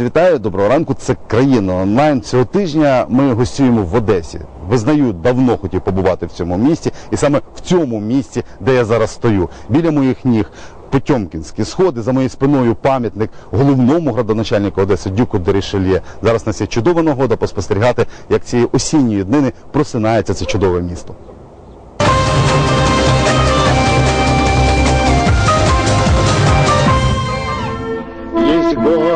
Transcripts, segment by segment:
Вітаю, доброго ранку. Це країна онлайн. Цього тижня ми гостюємо в Одесі. Визнаю, давно хотів побувати в цьому місті, і саме в цьому місці, де я зараз стою, біля моїх ніг. Потьомкінські сходи за моєю спиною пам'ятник головному градоначальнику Одеси Дюку Дерішельє. Зараз у нас є чудова нагода поспостерігати, як цієї осінньої днини просинається це чудове місто.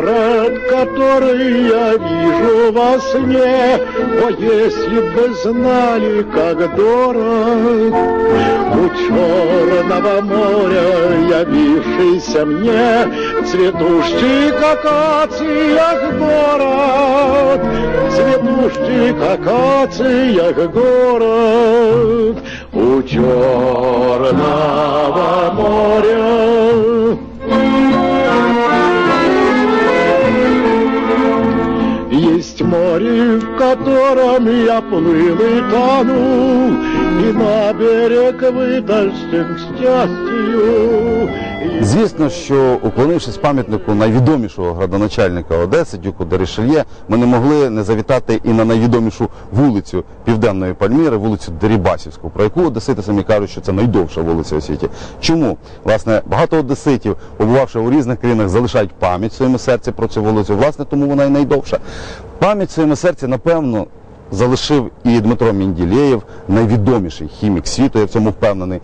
Город, который я вижу во сне, О, если бы знали, как дорог У черного моря явившийся мне Цветущий, как акациях город Цветущий, как акациях город У черного Есть море, в котором я плыл и тонул, И на берег вытащен к счастью. Звісно, що уклонившись пам'ятнику найвідомішого градоначальника Одеси, Дюку Дерішельє, ми не могли не завітати і на найвідомішу вулицю Південної Пальміри, вулицю Дерибасівську, про яку одесити самі кажуть, що це найдовша вулиця у світі. Чому? Власне, багато одеситів, побувавши у різних країнах, залишають пам'ять в своєму серці про цю вулицю. Власне, тому вона і найдовша. Пам'ять в своєму серці, напевно, залишив і Дмитро Мінділєєв, найвідоміший хімік світу, я в цьому впевнений,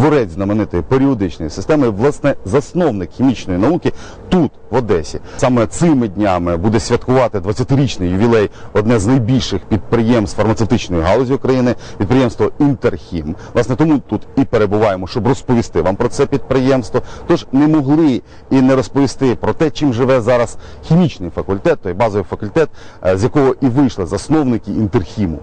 творець знаменитої періодичної системи, власне, засновник хімічної науки тут, в Одесі. Саме цими днями буде святкувати 20-річний ювілей одне з найбільших підприємств фармацевтичної галузі України, підприємство Інтерхім. Власне, тому тут і перебуваємо, щоб розповісти вам про це підприємство. Тож не могли і не розповісти про те, чим живе зараз хімічний факультет, той базовий факультет, е, з якого і вийшли засновники Інтерхіму.